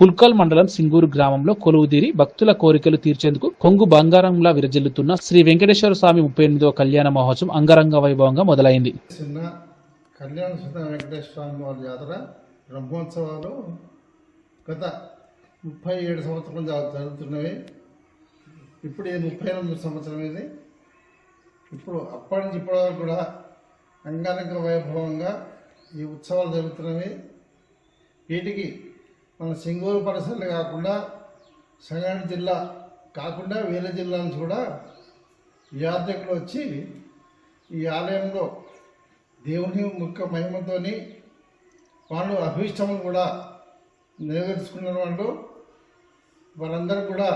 పుల్కల్ మండలం సింగూరు గ్రామంలో కొలువుదీరి భక్తుల కోరికలు తీర్చేందుకు కొంగు బంగారంలా విరజిల్లుతున్న శ్రీ వెంకటేశ్వర స్వామి ముప్పై ఎనిమిదవ కళ్యాణ మహోత్సవం అంగరంగ వైభవంగా మొదలైంది. కళ్యాణ వెంకటేశ్వర స్వామి వారి జాతర బ్రహ్మోత్సవాలు గత ముప్పై ఏడు సంవత్సరం జరుగుతున్నవి. ఇప్పుడు ఇది ముప్పై ఎనిమిది సంవత్సరం ఇది. ఇప్పుడు అప్పటి నుంచి ఇప్పటి వరకు కూడా అంగరంగ వైభవంగా ఈ ఉత్సవాలు జరుగుతున్నవి. వీటికి మన సింగూరు పరిసరాలు కాకుండా సంగారెడ్డి జిల్లా కాకుండా వేరే జిల్లా నుంచి కూడా యాత్రికులు వచ్చి ఈ ఆలయంలో దేవుని ముఖ్య మహిమతోని వాళ్ళు అభీష్టములు కూడా నెరవేర్చుకున్న వాళ్ళు వాళ్ళందరూ కూడా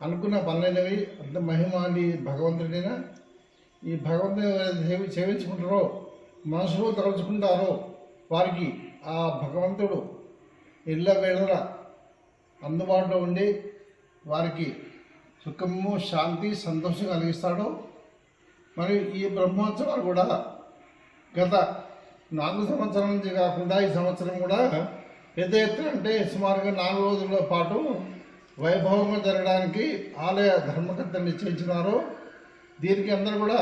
అనుకున్న పనులైనవి అంత మహిమ అని భగవంతుడైనా ఈ భగవంతుని ఎవరైతే సేవించుకుంటారో మనసులో తలుచుకుంటారో వారికి ఆ భగవంతుడు ఇళ్ళ వేళల అందుబాటులో ఉండి వారికి సుఖము శాంతి సంతోషం కలిగిస్తాడు. మరియు ఈ బ్రహ్మోత్సవాలు కూడా గత నాలుగు సంవత్సరాల నుంచి కాకుండా ఈ సంవత్సరం కూడా పెద్ద ఎత్తున అంటే సుమారుగా నాలుగు రోజుల పాటు వైభవంగా జరగడానికి ఆలయ ధర్మకర్తలు నిశ్చయించినారు. దీనికి అందరూ కూడా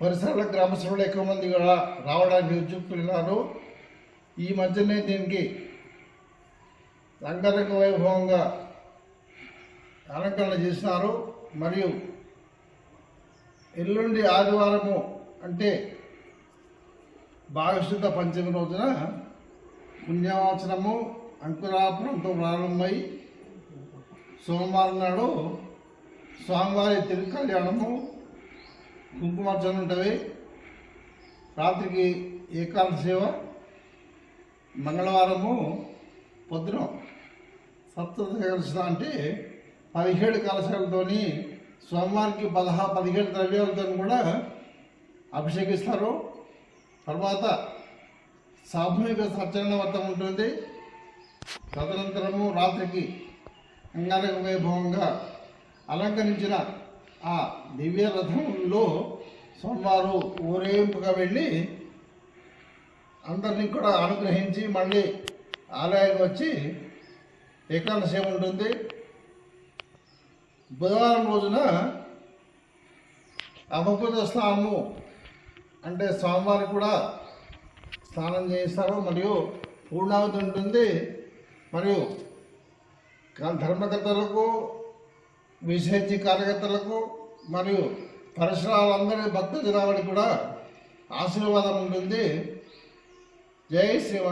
పరిసరాల గ్రామస్తులు ఎక్కువ మంది కూడా రావడానికి ఉద్యుక్తులున్నారు ఈ మధ్యనే దీనికి రంగరంగ వైభవంగా అలంకరణ చేసినారు. మరియు ఎల్లుండి ఆదివారము అంటే భాగశుద్ధ పంచమి రోజున పుణ్యవాచనము అంకురాపురంతో ప్రారంభమై సోమవారం నాడు స్వామివారి తిరు కళ్యాణము కుంకుమార్చన ఉంటుంది. రాత్రికి ఏకాంత సేవ మంగళవారము పొద్దున సప్తదశ అంటే పదిహేడు కలశాలతో స్వామివారికి పదహా పదిహేడు ద్రవ్యాలతో కూడా అభిషేకిస్తారు. తర్వాత సామూహిక సత్యనారాయణ వ్రతం ఉంటుంది. తదనంతరము రాత్రికి అంగారక వైభవంగా అలంకరించిన ఆ దివ్య రథంలో సోమవారం ఊరేగింపుగా వెళ్ళి అందరినీ కూడా అనుగ్రహించి మళ్ళీ ఆలయానికి వచ్చి ఏకాదశి ఉంటుంది? బుధవారం రోజున అపకృత స్నానము అంటే స్వామివారికి కూడా స్నానం చేయిస్తారు. మరియు పూర్ణావతి ఉంటుంది. మరియు ధర్మకర్తలకు విశేషి కార్యకర్తలకు మరియు పరిసరాలందరి భక్త జనాభాకి కూడా ఆశీర్వాదం ఉంటుంది. E é Jai Shiva.